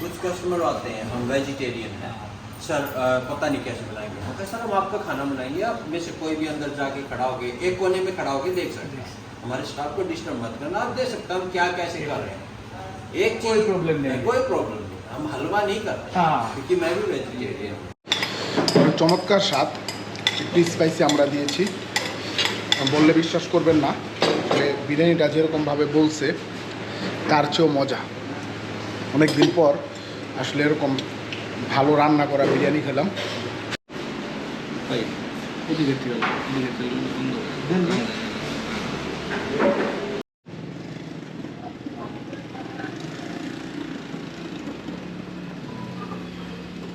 कुछ कस्टमर आते हैं हम वेजिटेरियन हैं सर अ, पता नहीं कैसे बनाएंगे हम कहा, सर हम आपका खाना बनाएंगे आप में से कोई भी अंदर जाके खड़ा होके एक कोने में खड़ा होके देख सकते हैं हमारे स्टाफ को डिस्टर्ब मत करना आप देख सकते हैं हम क्या कैसे कर रहे हैं एक कोई चीज- problem नहीं है। कोई प्रॉब्लम नहीं हम हलवा नहीं कर रहे हाँ। क्योंकि मैं भी वेजिटेरियन हूँ অনেক চমৎকার স্বাদ একটু স্পাইসি আমরা দিয়েছি বললে বিশ্বাস করবেন না যে বিরিয়ানিটা যেরকমভাবে বলছে তার চেয়েও মজা অনেক দিন পর আসলে এরকম ভালো রান্না করা বিরিয়ানি খেলাম।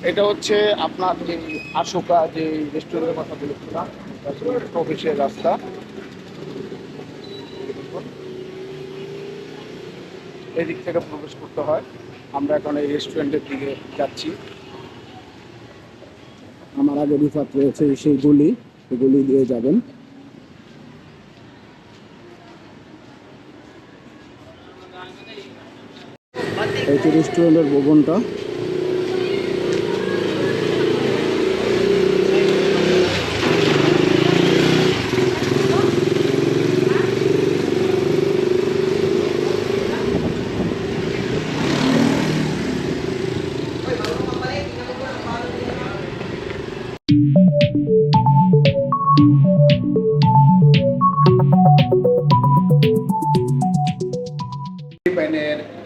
এটা হচ্ছে আপনার যে আশোকা যে রেস্টুরেন্টের কথা বলেছিলাম অফিসের রাস্তা। এদিক থেকে প্রবেশ করতে হয়। আমরা এখন এই রেস্টুরেন্টের দিকে যাচ্ছি। আমার আগে রিফাত রয়েছে, সেই গলি গুলি দিয়ে যাবেন। এই রেস্টুরেন্টের ভবনটা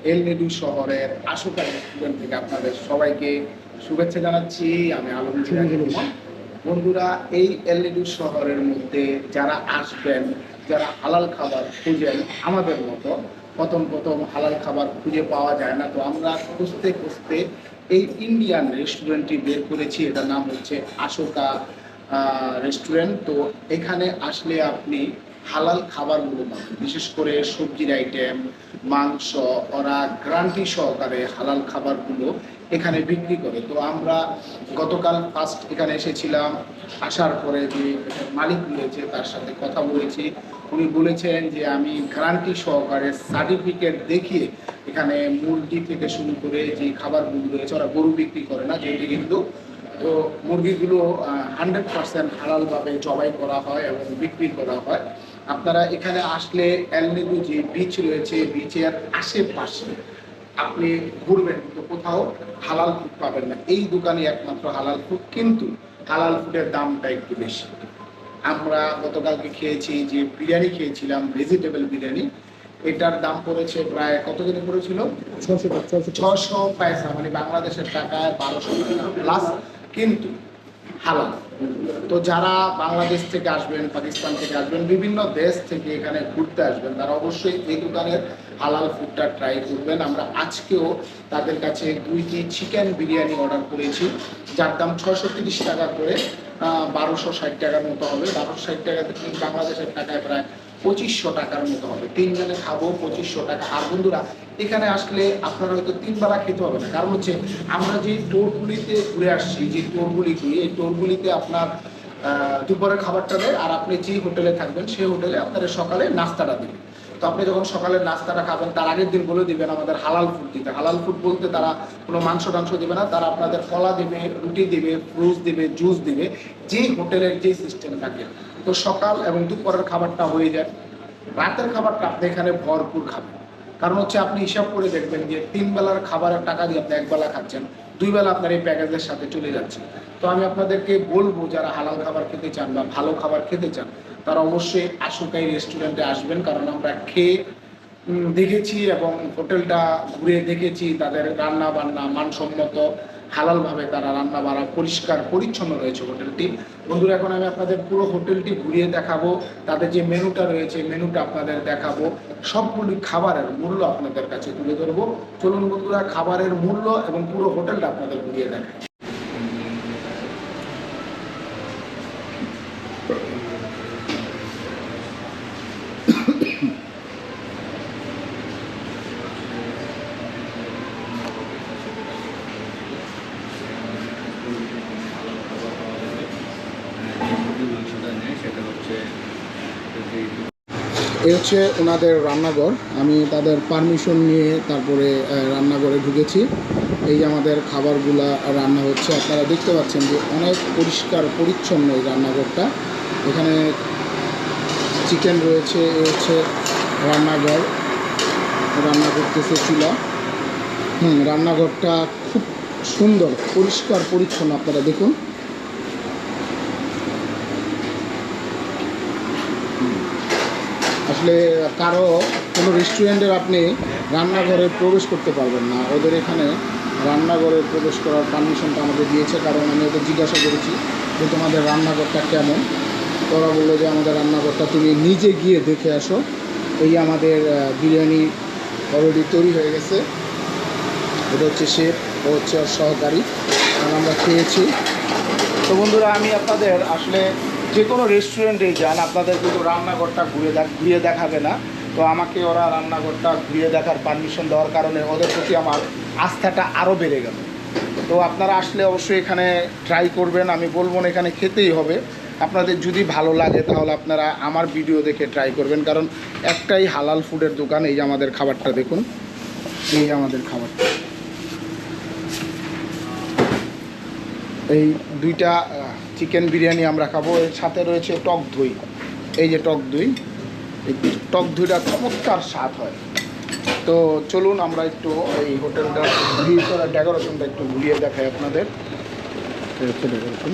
ফিলিপাইনের এল নেডু শহরের আশুকা রেস্টুরেন্ট থেকে আপনাদের সবাইকে শুভেচ্ছা জানাচ্ছি। আমি আলম জিরানি বন্ধুরা। এই এল নেডু শহরের মধ্যে যারা আসবেন যারা হালাল খাবার খুঁজেন আমাদের মতো প্রথম প্রথম হালাল খাবার খুঁজে পাওয়া যায় না। তো আমরা খুঁজতে খুঁজতে এই ইন্ডিয়ান রেস্টুরেন্টটি বের করেছি। এটার নাম হচ্ছে আশোকা রেস্টুরেন্ট তো এখানে আসলে আপনি হালাল খাবারগুলো পাবেন বিশেষ করে সবজির আইটেম মাংস ওরা গ্রান্টি সহকারে হালাল খাবারগুলো এখানে বিক্রি করে। তো আমরা গতকাল ফার্স্ট এখানে এসেছিলাম, আসার পরে যে মালিক রয়েছে তার সাথে কথা বলেছি। উনি বলেছেন যে আমি গ্যারান্টি সহকারে সার্টিফিকেট দেখিয়ে এখানে মুরগি থেকে শুরু করে যে খাবারগুলো রয়েছে ওরা গরু বিক্রি করে না যেটি কিন্তু তো মুরগিগুলো হান্ড্রেড পার্সেন্ট হালালভাবে জবাই করা হয় এবং বিক্রি করা হয়। আপনারা এখানে আসলে এলনিদু যে বিচ রয়েছে বিচের আশেপাশে আপনি ঘুরবেন কিন্তু কোথাও হালাল ফুড পাবেন না। এই দোকানে একমাত্র হালাল ফুড কিন্তু হালাল ফুডের দামটা একটু বেশি। আমরা গতকালকে খেয়েছি যে বিরিয়ানি খেয়েছিলাম ভেজিটেবল বিরিয়ানি। এটার দাম পড়েছে প্রায় কত করে পড়েছিল? ছশো পয়সা মানে বাংলাদেশের টাকায় বারোশো প্লাস কিন্তু হালাল। তো যারা বাংলাদেশ থেকে আসবেন, পাকিস্তান থেকে আসবেন, বিভিন্ন দেশ থেকে এখানে ঘুরতে আসবেন, তারা অবশ্যই এই দোকানের হালাল ফুডটা ট্রাই করবেন। আমরা আজকেও তাদের কাছে দুইটি চিকেন বিরিয়ানি অর্ডার করেছি, যার দাম ছশো টাকা করে বারোশো ষাট টাকার মতো হবে। বারোশো ষাট টাকা বাংলাদেশের টাকায় প্রায় পঁচিশশো টাকার মতো হবে। তিনজনে খাব পঁচিশশো টাকা। আর বন্ধুরা, এখানে আসলে আপনারা হয়তো তিন বেলা খেতে হবে না। কারণ হচ্ছে, আমরা যে টোরগুলিতে ঘুরে আসছি, যে টোরগুলি ঘুরি এই টোরগুলিতে আপনার দুপুরের খাবারটা দেয় আর আপনি যে হোটেলে থাকবেন, সেই হোটেলে আপনার সকালে নাস্তাটা দেবে তো আপনি যখন সকালের নাস্তাটা খাবেন, তার আগের দিন বলে দিবেন আমাদের হালাল ফুড দিতে। হালাল ফুড বলতে তারা কোনো মাংস টাংস দেবে না, তারা আপনাদের কলা দেবে, রুটি দেবে ফ্রুটস দেবে জুস দেবে যে হোটেলের যে সিস্টেম থাকে। তো সকাল এবং দুপুরের খাবারটা হয়ে যায়। রাতের খাবারটা আপনি এখানে ভরপুর খাবেন। কারণ হচ্ছে আপনি হিসাব করে দেখবেন যে তিন বেলার খাবারের টাকা দিয়ে আপনি একবেলা খাচ্ছেন, দুই বেলা আপনার এই প্যাকেজের সাথে চলে যাচ্ছে। তো আমি আপনাদেরকে বলব, যারা হালাল খাবার খেতে চান বা ভালো খাবার খেতে চান, তারা অবশ্যই আশুকাই রেস্টুরেন্টে আসবেন। কারণ আমরা খেয়ে দেখেছি এবং হোটেলটা ঘুরে দেখেছি, তাদের রান্না বান্না মানসম্মত। হালালভাবে তারা রান্না বাড়া পরিষ্কার, পরিচ্ছন্ন রয়েছে হোটেলটি। বন্ধুরা, এখন আমি আপনাদের পুরো হোটেলটি ঘুরিয়ে দেখাবো। তাদের যে মেনুটা রয়েছে মেনুটা আপনাদের দেখাবো। সবগুলি খাবারের মূল্য আপনাদের কাছে তুলে ধরবো। চলুন বন্ধুরা, খাবারের মূল্য এবং পুরো হোটেলটা আপনাদের ঘুরিয়ে দেখাই সেটা হচ্ছে এ হচ্ছে ওনাদের রান্নাঘর। আমি তাদের পারমিশন নিয়ে তারপরে রান্নাঘরে ঢুকেছি। এই আমাদের খাবারগুলা রান্না হচ্ছে, আপনারা দেখতে পাচ্ছেন যে অনেক পরিষ্কার, পরিচ্ছন্ন এই রান্নাঘরটা। এখানে চিকেন রয়েছে, এ হচ্ছে রান্নাঘর। রান্না করতেছে চুলা। হুম, রান্নাঘরটা খুব সুন্দর, পরিষ্কার, পরিচ্ছন্ন, আপনারা দেখুন। আসলে কারও কোনো রেস্টুরেন্টের আপনি রান্নাঘরে প্রবেশ করতে পারবেন না। ওদের এখানে রান্নাঘরে প্রবেশ করার পারমিশনটা আমাদের দিয়েছে, কারণ আমি ওদের জিজ্ঞাসা করেছি যে তোমাদের রান্নাঘরটা কেমন? তো ওরা বলল যে আমাদের রান্নাঘরটা তুমি নিজে গিয়ে দেখে আসো। এই আমাদের বিরিয়ানি অলরেডি তৈরি হয়ে গেছে। এটা হচ্ছে শেফ, ও হচ্ছে সহকারী। আমরা খেয়েছি। তো বন্ধুরা, আমি আপনাদের আসলে যে কোনো রেস্টুরেন্টে যান, আপনাদের কিন্তু রান্নাঘরটা ঘুরে দেখ ঘুরিয়ে দেখাবে না। তো আমাকে ওরা রান্নাঘরটা ঘুরিয়ে দেখার পারমিশন দেওয়ার কারণে ওদের প্রতি আমার আস্থাটা আরও বেড়ে গেল। তো আপনারা আসলে অবশ্যই এখানে ট্রাই করবেন, আমি বলব না এখানে খেতেই হবে। আপনাদের যদি ভালো লাগে তাহলে আপনারা আমার ভিডিও দেখে ট্রাই করবেন, কারণ একটাই হালাল ফুডের দোকান, এই যে আমাদের খাবারটা দেখুন। এই আমাদের খাবারটা এই দুইটা চিকেন বিরিয়ানি আমরা খাব। এর সাথে রয়েছে টক দই। এই যে টক দই টক দইটা চমৎকার স্বাদ হয়। তো চলুন আমরা একটু এই হোটেলটা ডেকোরেশনটা একটু ঘুরিয়ে দেখাই আপনাদের। ডেকোরেশন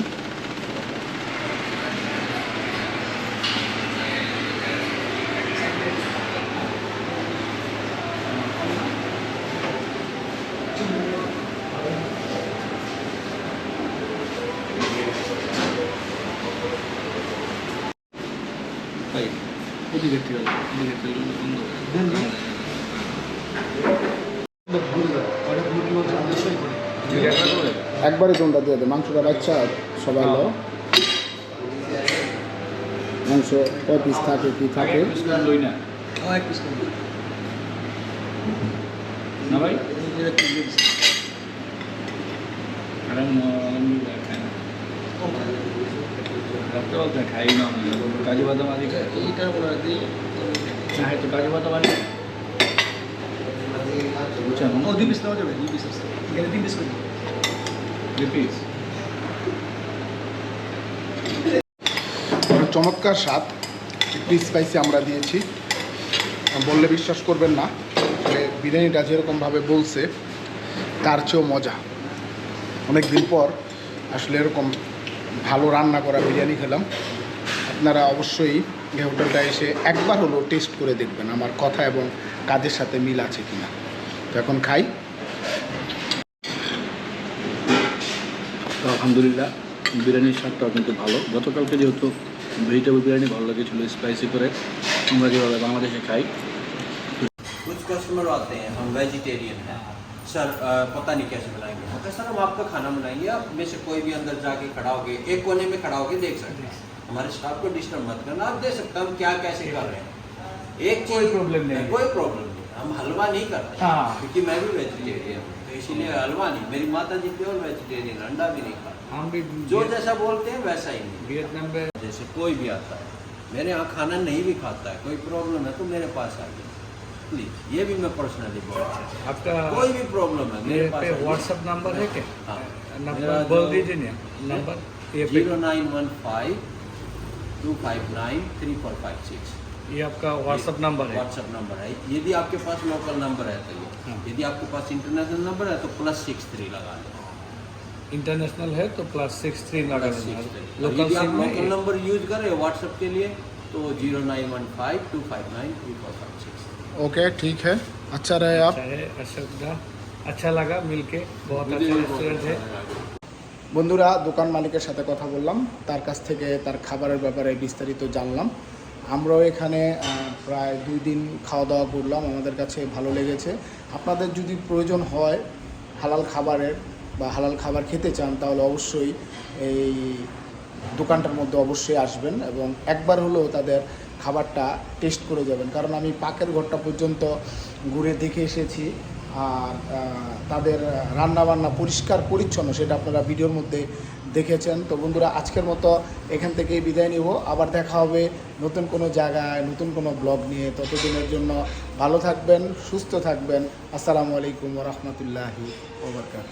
ওদিকের থেকে ওদিকের থেকে বন্ধ একবারে তোমরা দিয়ে দেয় মাংসটা বাচ্চা সবাই লো মাংস কয় পিস থাকে কি থাকে? লই না। না ভাই? খাই না খাই না কাজু বাদাম আদি এইটা মনে হয় না হয়তো কাজু বাদাম আদি বুঝছেন ও দুই পিস নেওয়া যাবে দুই পিস আছে। এখানে তিন পিস করে দিই। রিপিস চমৎকার স্বাদ। একটু স্পাইসি আমরা দিয়েছি। বললে বিশ্বাস করবেন না বিরিয়ানিটা যেরকমভাবে বলছে তার চেয়েও মজা। অনেক দিন পর আসলে এরকম ভালো রান্না করা বিরিয়ানি খেলাম আপনারা অবশ্যই এই হোটেলটা এসে একবার হলেও টেস্ট করে দেখবেন আমার কথা এবং কাজের সাথে মিল আছে কিনা তো এখন খাই তো আলহামদুলিল্লাহ বিরিয়ানির স্বাদটাও কিন্তু ভালো গতকালকে যেহেতু ভেজিটেবল বিরিয়ানি ভালো লেগেছিলো স্পাইসি করে আমরা যেভাবে বাংলাদেশে খাই कुछ कस्टमर आते हैं हम वेजिटेरियन हैं सर पता नहीं कैसे बनाएँगे। ओके सर हम आपका खाना बनाएँगे। आप में से कोई भी अंदर जाके खड़ा होके एक कोने में खड़ा होके देख सकते हैं। हमारे स्टाफ को डिस्टर्ब मत करना। आप देख सकते हैं हम क्या कैसे कर रहे हैं। एक कोई problem नहीं। कोई प्रॉब्लम नहीं। हम हलवा नहीं करते। हाँ। क्योंकि मैं भी वेजिटेरियन हूँ तो इसीलिए हलवा नहीं। मेरी माता जी प्योर वेजिटेरियन अंडा भी नहीं खाते। हम भी जो जैसा बोलते हैं वैसा ही नहीं। वियतनाम में जैसे कोई भी आता है। मेरे यहाँ खाना नहीं भी खाता है। कोई प्रॉब्लम है तो मेरे पास आ जाए प्लीज़ ये भी मैं पर्सनली बोल रहा हूँ। आपका कोई भी प्रॉब्लम है मेरे पास पे व्हाट्सएप नंबर है क्या? हाँ। नंबर बोल दीजिए ना। Number zero nine one five two five nine three four five six ये आपका व्हाट्सएप नंबर है। व्हाट्सअप नंबर है। यदि आपके पास लोकल नंबर है तो ये। हाँ। यदि आपके पास इंटरनेशनल नंबर है तो प्लस सिक्स थ्री लगा लें। इंटरनेशनल है तो प्लस सिक्स थ्री लगा लोकल आप लोकल नंबर यूज़ करें व्हाट्सअप के लिए तो zero nine one five two five nine three four five six okay ठीक है अच्छा रहे आप अच्छा है अशोक दा अच्छा लगा मिलके बहुत अच्छा रेस्टोरेंट है বন্ধুরা দোকান মালিকের সাথে কথা বললাম তার কাছ থেকে তার খাবারের ব্যাপারে বিস্তারিত জানলাম আমরাও এখানে আহ, প্রায় দুই দিন খাওয়া দাওয়া করলাম আমাদের কাছে ভালো লেগেছে আপনাদের যদি প্রয়োজন হয় হালাল খাবারের বা হালাল খাবার খেতে চান তাহলে অবশ্যই এই দোকানটার মধ্যে অবশ্যই আসবেন এবং একবার হলেও তাদের খাবারটা টেস্ট করে যাবেন। কারণ আমি পাকের ঘরটা পর্যন্ত ঘুরে দেখে এসেছি আর তাদের রান্নাবান্না পরিষ্কার পরিচ্ছন্ন সেটা আপনারা ভিডিওর মধ্যে দেখেছেন। তো বন্ধুরা, আজকের মতো এখান থেকেই বিদায় নিব। আবার দেখা হবে নতুন কোনো জায়গায়, নতুন কোনো ব্লগ নিয়ে। ততদিনের জন্য ভালো থাকবেন, সুস্থ থাকবেন। আসসালামু আলাইকুম রহমতুল্লাহি ওবরকাত